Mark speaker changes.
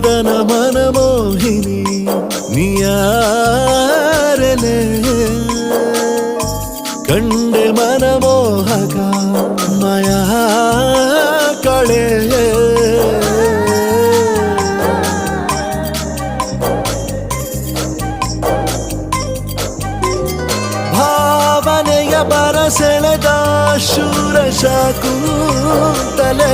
Speaker 1: മദന മനമോഹിനി നീയാരലേ കണ്ട മനമോഹക മയാക്കളേ. ಭಾವನೆಯ ಬರಸೆಳೆದ ಶೂರ ಶಾಕೂತಲೇ